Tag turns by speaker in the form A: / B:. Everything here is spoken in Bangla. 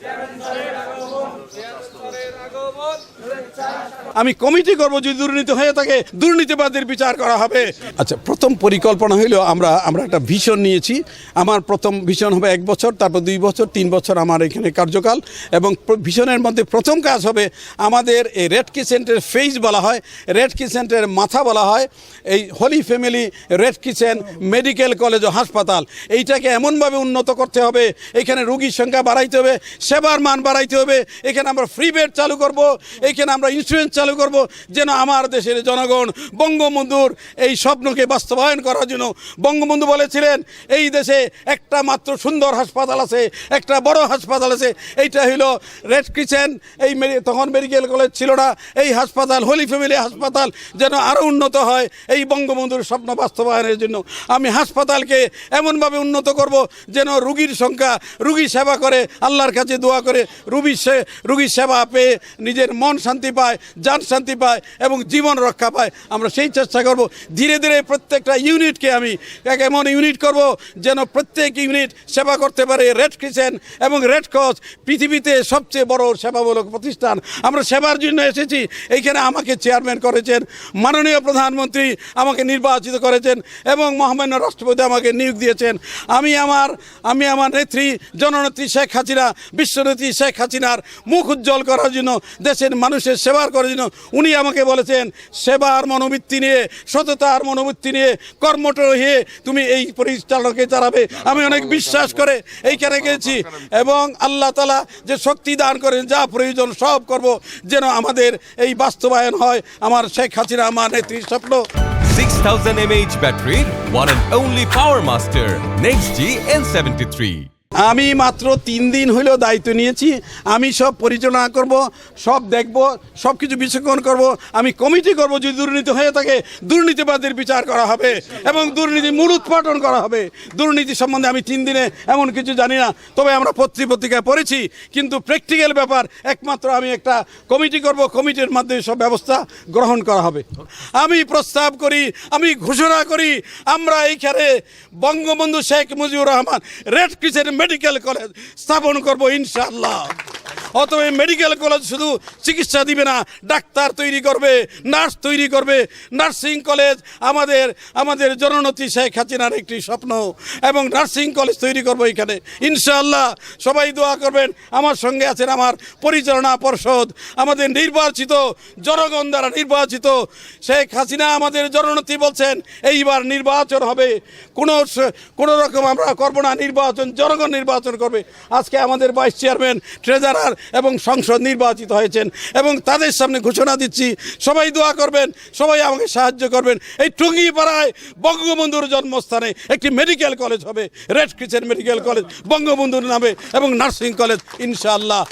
A: Jerusalem. আমি কমিটি করব যদি দুর্নীতি হয়ে থাকে, দুর্নীতিবাদের বিচার করা হবে। আচ্ছা প্রথম পরিকল্পনা হইল আমরা আমরা একটা ভিশন নিয়েছি। আমার প্রথম ভিশন হবে এক বছর, তারপর দুই বছর, তিন বছর আমার এখানে কার্যকাল। এবং ভিশনের মধ্যে প্রথম কাজ হবে আমাদের এই রেড কিচেন্টের ফেস বলা হয়। রেড কিচেন্টের মাথা বলা হয়। এই holy family red kitchen medical college ও হাসপাতাল, এইটাকে এমনভাবে উন্নত করতে হবে। এখানে রোগীর সংখ্যা বাড়াইতে হবে, সেবার মান বাড়াইতে হবে। এখানে আমরা ফ্রি বেড চালু করব। এখানে আমরা ইন্স্যুরেন্স চালু করব যেন আমার দেশের জনগণ বঙ্গবন্ধুর এই স্বপ্নকে বাস্তবায়ন করার জন্য বঙ্গবন্ধু বলেছিলেন, এই দেশে একটা মাত্র সুন্দর হাসপাতাল আছে, একটা বড় হাসপাতাল আছে, এইটা হইল রেড কিচেন এই তখন মেডিকেল কলেজ ছিল না, এই হাসপাতাল, হোলি ফ্যামিলি হাসপাতাল যেন আরও উন্নত হয়, এই বঙ্গবন্ধুর স্বপ্ন বাস্তবায়নের জন্য। আমি হাসপাতালকে এমনভাবে উন্নত করব যেন রুগীর সংখ্যা, রুগী সেবা করে, আল্লাহর কাছে দোয়া করে রুগীর সে, রুগীর সেবা পেয়ে নিজের মন শান্তি পায় যান শান্তি পায় এবং জীবন রক্ষা পায়। আমরা সেই চেষ্টা করব। ধীরে ধীরে প্রত্যেকটা ইউনিটকে আমি এক এমন ইউনিট করব যেন প্রত্যেক ইউনিট সেবা করতে পারে রেড কিচেন এবং রেড ক্রস, পৃথিবীতে সবচেয়ে বড় সেবামূলক প্রতিষ্ঠান। আমরা সেবার জন্য এসেছি। এইখানে আমাকে চেয়ারম্যান করেছেন, মাননীয় প্রধানমন্ত্রী আমাকে নির্বাচিত করেছেন এবং মহামান্য রাষ্ট্রপতি আমাকে নিয়োগ দিয়েছেন। আমি আমার আমি আমার নেত্রী, জননেত্রী শেখ হাসিনা, বিশ্বনেত্রী শেখ হাসিনার মুখ উজ্জ্বল করার জন্য, দেশের মানুষের সেবার করার জন্য উনি আমাকে বলেছেন সেবার মনোবৃত্তি নিয়ে সততার মনোবৃত্তি নিয়ে কর্মঠ হয়ে তুমি এই পরিচালনাকে চালাবে। আমি অনেক বিশ্বাস করে এইখানে গেছি। এবং আল্লাহ তালা যে শক্তি দান করেন যা প্রয়োজন সব করব যেন আমাদের এই বাস্তবায়ন হয়। আমার শেখ হাসিনা আমার নেত্রীর স্বপ্ন।
B: 6000 mAh battery, one and only Power Master, Next G N73.
A: আমি মাত্র তিন দিন হইলেও দায়িত্ব নিয়েছি। আমি সব পরিচালনা করব, সব দেখব, সব কিছু বিচক্ষণ করব। আমি কমিটি করব যদি দুর্নীতি হয়ে থাকে, দুর্নীতিবাদের বিচার করা হবে এবং দুর্নীতি মূল উৎপাদন করা হবে। দুর্নীতি সম্বন্ধে আমি তিন দিনে এমন কিছু জানি না, তবে আমরা পত্রিক পত্রিকায় পড়েছি, কিন্তু প্র্যাকটিক্যাল ব্যাপার, একমাত্র আমি একটা কমিটি করব, কমিটির মাধ্যমে সব ব্যবস্থা গ্রহণ করা হবে। আমি প্রস্তাব করি, আমি ঘোষণা করি, আমরা এইখানে Bangabandhu Sheikh Mujibur Rahman red crescent medical college স্থাপন করব ইনশাআল্লাহ। এই মেডিকেল কলেজ শুধু চিকিৎসা দিবে না, ডাক্তার তৈরি করবে নার্স তৈরি করবে। নার্সিং কলেজ আমাদের আমাদের জননেত্রী শেখ হাসিনার একটি স্বপ্ন এবং নার্সিং কলেজ তৈরি করব এখানে। ইনশাআল্লাহ সবাই দোয়া করবেন, আমার সঙ্গে আছেন আমার পরিচালনা পর্ষদ, আমাদের নির্বাচিত জনগণ দ্বারা নির্বাচিত শেখ হাসিনা আমাদের জননতি বলছেন, এইবার নির্বাচন হবে। কোনো কোনো রকম আমরা করব না, নির্বাচন, জনগণ নির্বাচন করবে। আজকে আমাদের ভাইস চেয়ারম্যান ট্রেজারার এবং সংসদ নির্বাচিত হয়েছেন এবং তাদের সামনে ঘোষণা দিচ্ছি, সবাই দোয়া করবেন, সবাই আমাকে সাহায্য করবেন। এই টুঙ্গিপাড়ায় বঙ্গবন্ধুর জন্মস্থানে একটি মেডিকেল কলেজ হবে, রেড ক্রিসেন্ট মেডিকেল কলেজ, বঙ্গবন্ধুর নামে এবং নার্সিং কলেজ, ইনশাআল্লাহ।